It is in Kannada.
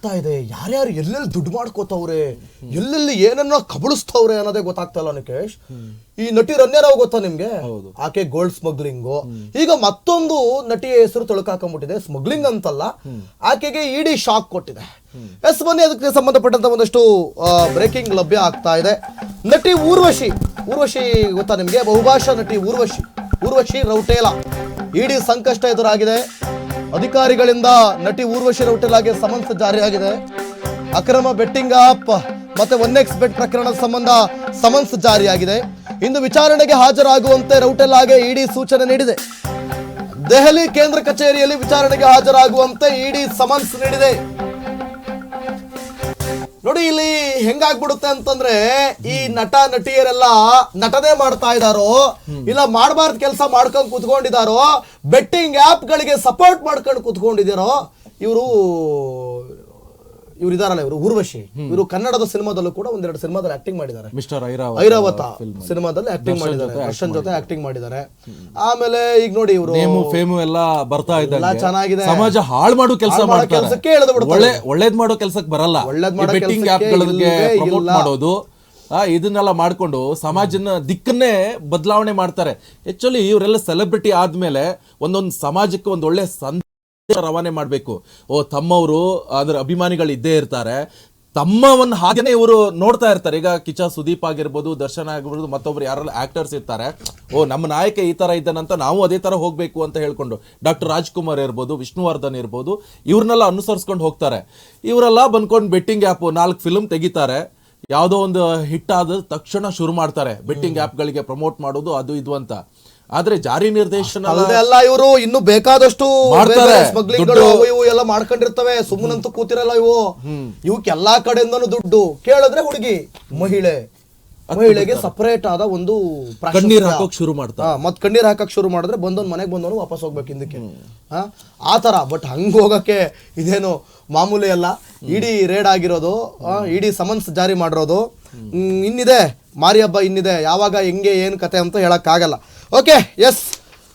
ಆಗ್ತಾ ಇದೆ? ಯಾರ್ಯಾರು ಎಲ್ಲೆಲ್ಲಿ ದುಡ್ಡು ಮಾಡ್ಕೋತವ್ರೆ? ಎಲ್ಲೆಲ್ಲಿ ಏನನ್ನ ಕಬಳಿಸ್ತವ್ರೆ ಅನ್ನೋದೇ ಗೊತ್ತಾಗ್ತಾ ಇಲ್ಲ ನಿಕೇಶ್. ಈ ನಟಿ ರನ್ಯರಾವ್ ಗೊತ್ತಾ ನಿಮ್ಗೆ. ಆಕೆ ಗೋಲ್ಡ್ ಸ್ಮಗ್ಲಿಂಗು. ಈಗ ಮತ್ತೊಂದು ನಟಿಯ ಹೆಸರು ತೊಳಕಾಕೊಂಡ್ಬಿಟ್ಟಿದೆ ಸ್ಮಗ್ಲಿಂಗ್ ಅಂತಲ್ಲ. ಆಕೆಗೆ ಇಡಿ ಶಾಕ್ ಕೊಟ್ಟಿದೆ. ಎಸ್ ಬನ್ನಿ ಅದಕ್ಕೆ ಸಂಬಂಧಪಟ್ಟಂತ ಒಂದಷ್ಟು ಬ್ರೇಕಿಂಗ್ ಲಭ್ಯ ಆಗ್ತಾ ಇದೆ. ನಟಿ ಊರ್ವಶಿ ಊರ್ವಶಿ ಗೊತ್ತಾ ನಿಮ್ಗೆ? ಬಹುಭಾಷಾ ನಟಿ ಊರ್ವಶಿ. ಊರ್ವಶಿ ರೌಟೇಲ. ಇಡಿ ಸಂಕಷ್ಟ ಎದುರಾಗಿದೆ. ಅಧಿಕಾರಿಗಳಿಂದ ನಟಿ ಊರ್ವಶಿ ರೌಟೆಲಾಗೆ ಸಮನ್ಸ್ ಜಾರಿಯಾಗಿದೆ. ಅಕ್ರಮ ಬೆಟ್ಟಿಂಗ್ ಆಪ್ ಮತ್ತೆ ಒನ್ ಎಕ್ಸ್ ಬೆಟ್ ಪ್ರಕರಣದ ಸಂಬಂಧ ಸಮನ್ಸ್ ಜಾರಿಯಾಗಿದೆ. ಇಂದು ವಿಚಾರಣೆಗೆ ಹಾಜರಾಗುವಂತೆ ರೌಟೆಲಾಗೆ ಇಡಿ ಸೂಚನೆ ನೀಡಿದೆ. ದೆಹಲಿ ಕೇಂದ್ರ ಕಚೇರಿಯಲ್ಲಿ ವಿಚಾರಣೆಗೆ ಹಾಜರಾಗುವಂತೆ ಇಡಿ ಸಮನ್ಸ್ ನೀಡಿದೆ. ನೋಡಿ ಇಲ್ಲಿ ಹೆಂಗಾಗ್ಬಿಡುತ್ತೆ ಅಂತಂದ್ರೆ ಈ ನಟ, ನಟಿಯರೆಲ್ಲ ನಟನೆ ಮಾಡ್ತಾ ಇದಾರೋ, ಇಲ್ಲ ಮಾಡಬಾರ್ದ ಕೆಲಸ ಮಾಡ್ಕೊಂಡು ಕುತ್ಕೊಂಡಿದಾರೋ ಬೆಟ್ಟಿಂಗ್ ಆಪ್ ಗಳಿಗೆ ಸಪೋರ್ಟ್ ಮಾಡ್ಕೊಂಡು ಕುತ್ಕೊಂಡಿದಾರೋ, ಇವರು ಇವ್ರು ಇದಾರಲ್ಲ ಇವರು ಊರ್ವಶಿ. ಇವರು ಕನ್ನಡದ ಸಿನಿಮಾದಲ್ಲೂ ಕೂಡ ಒಂದೆರಡು ಸಿನಿಮಾದಲ್ಲಿ ಆಕ್ಟಿಂಗ್ ಮಾಡಿದ್ದಾರೆ. ಮಿಸ್ಟರ್ ಐರಾವತ್ ಐರಾವತ ಸಿನಿಮಾದಲ್ಲಿ ಆಕ್ಟಿಂಗ್ ಮಾಡಿದ್ದಾರೆ ದರ್ಶನ್ ಜೊತೆ ಆಕ್ಟಿಂಗ್ ಮಾಡಿದ್ದಾರೆ. ಆಮೇಲೆ ಈಗ ನೋಡಿ ಇವರು ನೇಮು ಫೇಮು ಎಲ್ಲ ಬರ್ತಾ ಇದೆ ಚೆನ್ನಾಗಿದೆ. ಸಮಾಜ ಹಾಳು ಮಾಡೋ ಕೆಲಸ ಮಾಡೋ ಮಾಡ್ತಾರೆ. ಕೆಲ್ಸಕ್ಕೆ ಎಳ್ದು ಬಿಡ್ತಾರೆ. ಒಳ್ಳೆ ಒಳ್ಳೇದ್ ಮಾಡೋ ಕೆಲಸಕ್ಕೆ ಬರಲ್ಲ. ಒಳ್ಳೇದ್ ಮಾಡೋ ಬೆಟ್ಟಿಂಗ್ ಪ್ರಮೋಟ್ ಮಾಡೋದು ಇದನ್ನೆಲ್ಲ ಮಾಡ್ಕೊಂಡು ಸಮಾಜನ ದಿಕ್ಕನ್ನೇ ಬದಲಾವಣೆ ಮಾಡ್ತಾರೆ. ಆಕ್ಚುಲಿ ಇವರೆಲ್ಲ ಸೆಲೆಬ್ರಿಟಿ ಆದ್ಮೇಲೆ ಒಂದೊಂದು ಸಮಾಜಕ್ಕೆ ಒಂದು ಒಳ್ಳೆ ಸಂದೇಶ ರವಾನೆ ಮಾಡಬೇಕು. ಓ ತಮ್ಮವರು ಅದ್ರ ಅಭಿಮಾನಿಗಳು ಇದ್ದೇ ಇರ್ತಾರೆ. ತಮ್ಮ ಒಂದು ಹಾಗೇನೆ ಇವರು ನೋಡ್ತಾ ಇರ್ತಾರೆ. ಈಗ ಕಿಚ ಸುದೀಪ್ ಆಗಿರ್ಬೋದು ದರ್ಶನ್ ಆಗಿರ್ಬೋದು ಮತ್ತೊಬ್ರು ಯಾರೆಲ್ಲ ಆಕ್ಟರ್ಸ್ ಇರ್ತಾರೆ. ಓ ನಮ್ಮ ನಾಯಕ ಈ ತರ ಇದ್ದಾನಂತ ನಾವು ಅದೇ ತರ ಹೋಗ್ಬೇಕು ಅಂತ ಹೇಳ್ಕೊಂಡು ಡಾಕ್ಟರ್ ರಾಜ್ಕುಮಾರ್ ಇರ್ಬೋದು ವಿಷ್ಣುವರ್ಧನ್ ಇರ್ಬೋದು ಇವ್ರನ್ನೆಲ್ಲ ಅನುಸರಿಸ್ಕೊಂಡು ಹೋಗ್ತಾರೆ. ಇವರೆಲ್ಲ ಬಂದ್ಕೊಂಡು ಬೆಟ್ಟಿಂಗ್ ಆ್ಯಪ್ ನಾಲ್ಕು ಫಿಲ್ಮ್ ತೆಗಿತಾರೆ. ಯಾವುದೋ ಒಂದು ಹಿಟ್ ಆದ ತಕ್ಷಣ ಶುರು ಮಾಡ್ತಾರೆ. ಬೆಟ್ಟಿಂಗ್ ಆ್ಯಪ್ಗಳಿಗೆ ಪ್ರಮೋಟ್ ಮಾಡೋದು ಅದು ಇದು ಅಂತ. ಆದ್ರೆ ಜಾರಿ ನಿರ್ದೇಶನ ಎಲ್ಲ ಅಲ್ಲ ಇವರು ಇನ್ನು ಬೇಕಾದಷ್ಟು ಎಲ್ಲ ಮಾಡ್ಕೊಂಡಿರ್ತವೆ. ಸುಮ್ಮನಂತೂ ಕೂತಿರಲ್ಲ ಇವು. ಇವಕ್ಕೆ ಎಲ್ಲಾ ಕಡೆಯಿಂದನು ದುಡ್ಡು. ಕೇಳಿದ್ರೆ ಹುಡುಗಿ ಮಹಿಳೆ. ಮಹಿಳೆಗೆ ಸಪರೇಟ್ ಆದ ಒಂದು. ಕಣ್ಣೀರ್ ಹಾಕೋಕ್ ಶುರು ಮಾಡ್ತಾರೆ. ಮತ್ ಕಣ್ಣೀರ್ ಹಾಕಕ್ ಶುರು ಮಾಡಿದ್ರೆ ಬಂದವನ್ ಮನೆಗೆ ಬಂದವನು ವಾಪಸ್ ಹೋಗ್ಬೇಕು ಹಿಂದಕ್ಕೆ. ಆತರ ಆ ತರ ಬಟ್ ಹಂಗ ಹೋಗಕ್ಕೆ ಇದೇನು ಮಾಮೂಲಿ ಅಲ್ಲ. ಇಡೀ ರೇಡ್ ಆಗಿರೋದು ಇಡೀ ಸಮನ್ಸ್ ಜಾರಿ ಮಾಡಿರೋದು. ಇನ್ನಿದೆ. ಮಾರಿ ಹಬ್ಬ ಇನ್ನಿದೆ. ಯಾವಾಗ ಹೆಂಗೆ ಏನು ಕತೆ ಅಂತ ಹೇಳೋಕ್ಕಾಗಲ್ಲ. Okay yes